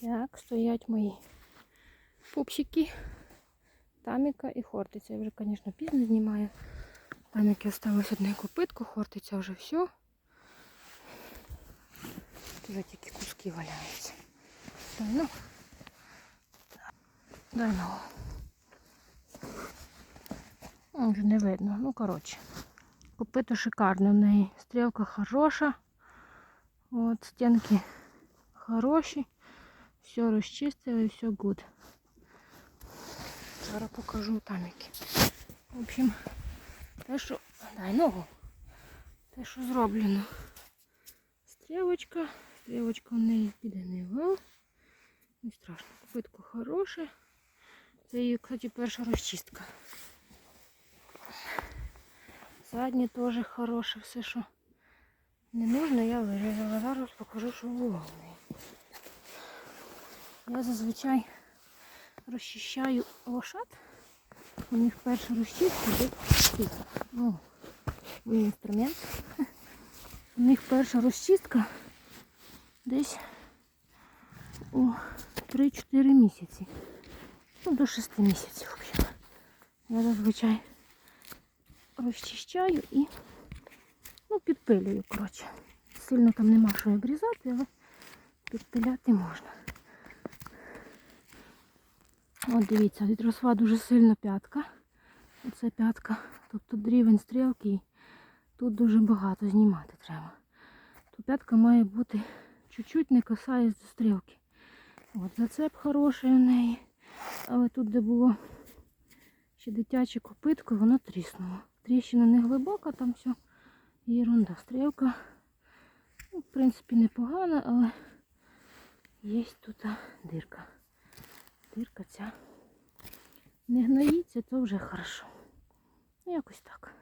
Так, стоять мої пупсики. Таміка і хортиця. Я вже, звісно, пізно знімаю. Таміки осталось одне копитко, хортиця вже все. Вже тільки куски валяються. Ну. Дай ну. Вже не видно. Ну, коротше. Копито шикарне в неї. Стрілка хороша. От, стінки хороші. Все розчистили, все гуд. Зараз покажу таміки. В общем, те, що... Дай ногу. Те, що зроблено. Стрілочка. Стрілочка в неї піде не вел. Не страшно. Копитко хороше. Це її, кстати, перша розчистка. Заднє теж хороше, все, що не нужно, я вирізала. Зараз покажу, що було в неї. Я зазвичай розчищаю лошад. У них перша розчистка. Ну, мій інструмент. У них перша розчистка десь у 3-4 місяці. Ну, до 6 місяців, в общем. Я зазвичай розчищаю і ну, підпилюю, коротше. Сильно там нема що обрізати, але підпиляти можна. От дивіться, відросла дуже сильно п'ятка. Оце п'ятка. Тобто рівень стрілки. і Тут дуже багато знімати треба. То п'ятка має бути чуть-чуть не касається до стрілки. От зацеп хороший у неї. Але тут, де було ще дитяче копитко, воно тріснуло. Тріщина не глибока, там все єрунда. Стрілка, ну, в принципі, непогана, але є тут дирка. Дирка ця не гноїться, то вже хорошо. Ну, якось так.